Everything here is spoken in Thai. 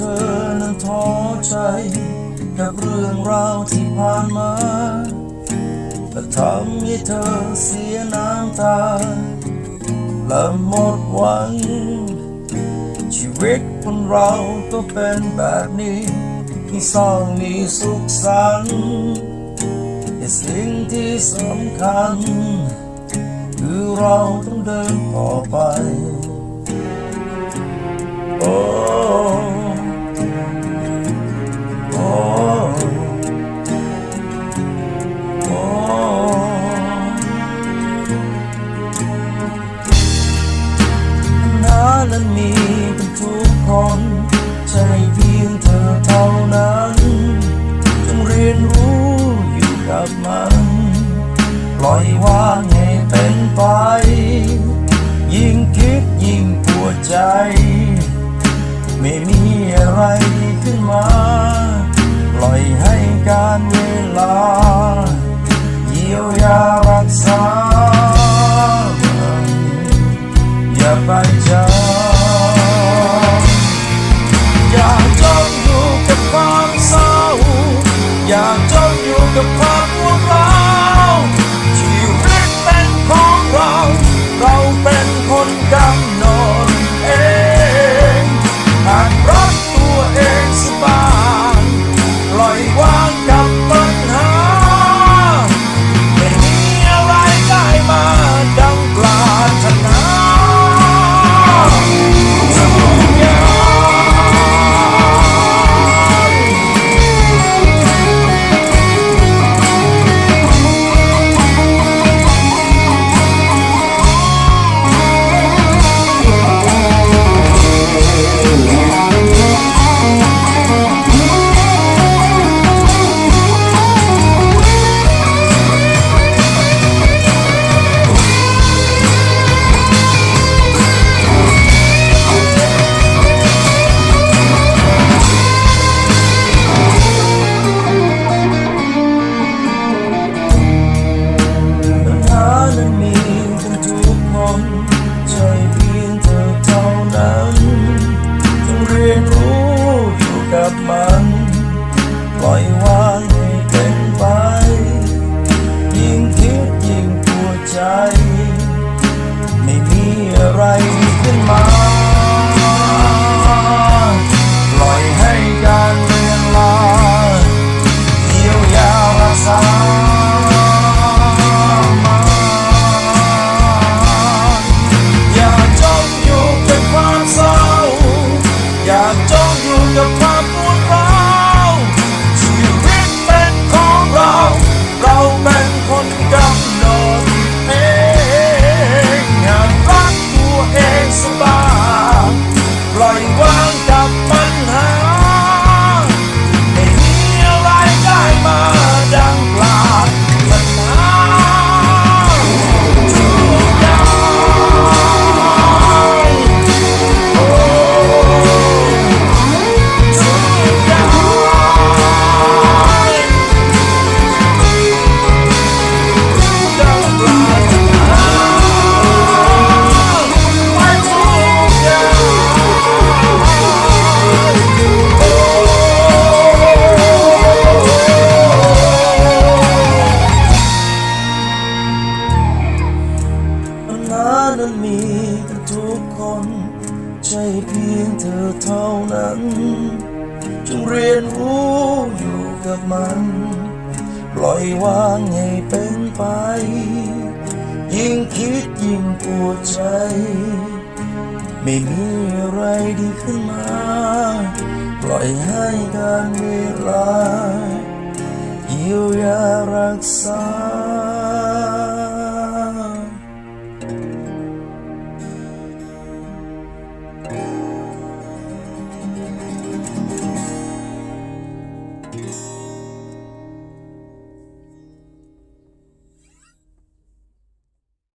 เธอนั้นท้อใจ กับเรื่องราวที่ผ่านมาและทำให้เธอเสียน้ำตาและหมดหวัง ชีวิตคนเราก็เป็นแบบนี้ที่สร้างมีสุขสันต์แต่สิ่งที่สำคัญ คือเราต้องเดินต่อไป long. เรียนรู้อยู่กับมัน ปล่อยวาง นั้นมีกันทุกคน ใช่เพียงเธอเท่านั้น จงเรียนรู้อยู่กับมัน ปล่อยวางให้เป็นไป ยิ่งคิดยิ่งปวดใจ ไม่มีอะไรดีขึ้นมา ปล่อยให้การเวลาเยียวยารักษา